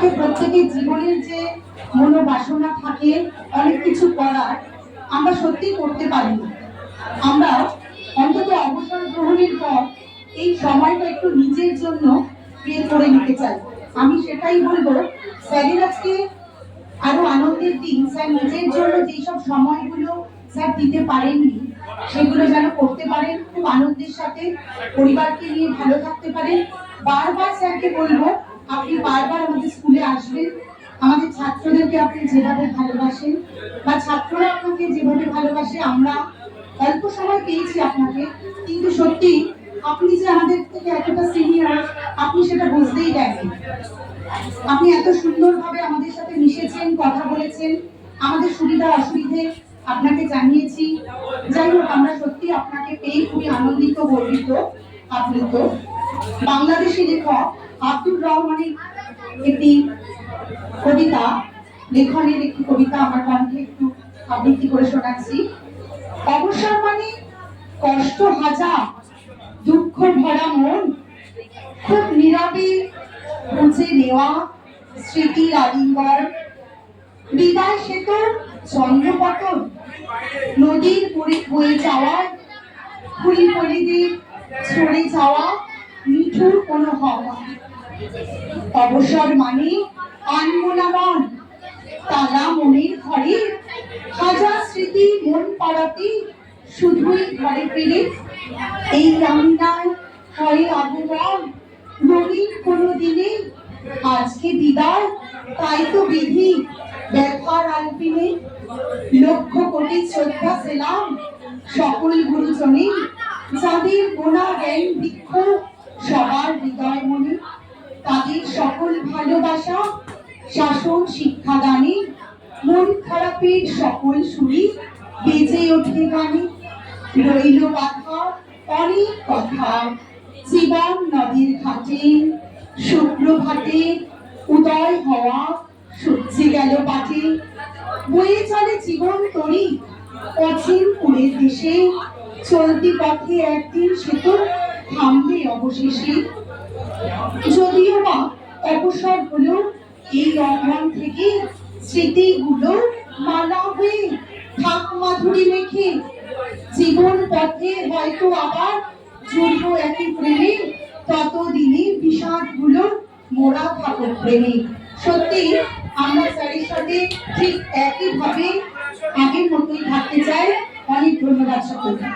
থাকে প্রত্যেকের জীবনের যে মনোবাসনা থাকে, অনেক কিছু করার আমরা সত্যি করতে পারি না। আমরা অন্তত অবসর গ্রহণের পর এই সময়টা একটু নিজের জন্য বের করে নিতে চাই। আমি সেটাই বলব, স্যারের আজকে আরও আনন্দের দিন। স্যার নিজের জন্য যেসব সময়গুলো স্যার দিতে পারেননি, সেগুলো যেন করতে পারেন, খুব আনন্দের সাথে পরিবারকে নিয়ে ভালো থাকতে পারেন। বারবার স্যারকে বলব আপনি বারবার আমাদের স্কুলে আসবেন। আমাদের ছাত্রদেরকে আপনি যেভাবে ভালোবাসেন বা ছাত্ররা আপনাকে যেভাবে ভালোবাসে, আমরা অল্প সময় পেয়েছি আপনাকে, কিন্তু সত্যি আপনি যে আমাদের থেকে এতটা সিনিয়র আপনি সেটা বুঝতেই দেননি আপনি এত সুন্দরভাবে আমাদের সাথে মিশেছেন, কথা বলেছেন। আমাদের সুবিধা অসুবিধে আপনাকে জানিয়েছি। যাই হোক, আমরা সত্যি আপনাকে পেয়ে খুবই আনন্দিত, গর্বিত, আপ্লুত। বাংলাদেশি লেখক আব্দুর রহমানের একটি কবিতা, লেখনের একটি কবিতা আমার কণ্ঠে একটু আবৃত্তি করে শোনাচ্ছি। অবসর মানে কষ্ট হাজার, দুঃখ ভরা মন, খুব নীরবে বুঝে নেওয়া স্মৃতির আলিঙ্গন। বিদায় সেতু চন্দ্রপতন, নদীর পরে বয়ে যাওয়া ফুলি ফলিদের ছড়ে যাওয়া মিঠুর কোনো হওয়া। অবসর মানে আনমোনা মন তালা মনের ঘরে হাজার স্মৃতি মন পাড়াতে শুধুই ঘরে ফিরে। এই রান্নায় হয় আগমন রঙিন কোনো দিনে। আজকে বিদায়, তাই তো বিধি, ব্যথার আলপিনে। লক্ষ কোটি শ্রদ্ধা সেলাম, সকল গুরুজনে যাদের গোনা জ্ঞান বৃক্ষ সবার হৃদয় মনে। তাদের সকল ভালোবাসা, শাসন, শিক্ষাদানে মন খারাপের সকল সুরি বেজে ওঠে গানে। রইল কথা, অনেক কথা, জীবন নদীর ঘাটে, শুক্রভাতে উদয় হওয়া, সূর্যে গেল পাটে বয়ে চলে জীবন তরি অচিন পুরের দেশে। চলতি পথে একদিন সে তো থামবে অবশেষে। যদিও অবসর হলো, এই অঙ্গন থেকে স্মৃতিগুলো মালা হয়ে থাক মাধুরী মেখে জীবন পথে হয়তো আবার জুড়ব একই প্রেমে ততদিনে বিষাদগুলো মোড়া থাকুক প্রেমে। সত্যি, আমরা স্যারের সাথে ঠিক একইভাবে আগের মতোই থাকতে চাই। অনেক ধন্যবাদ সকলকে।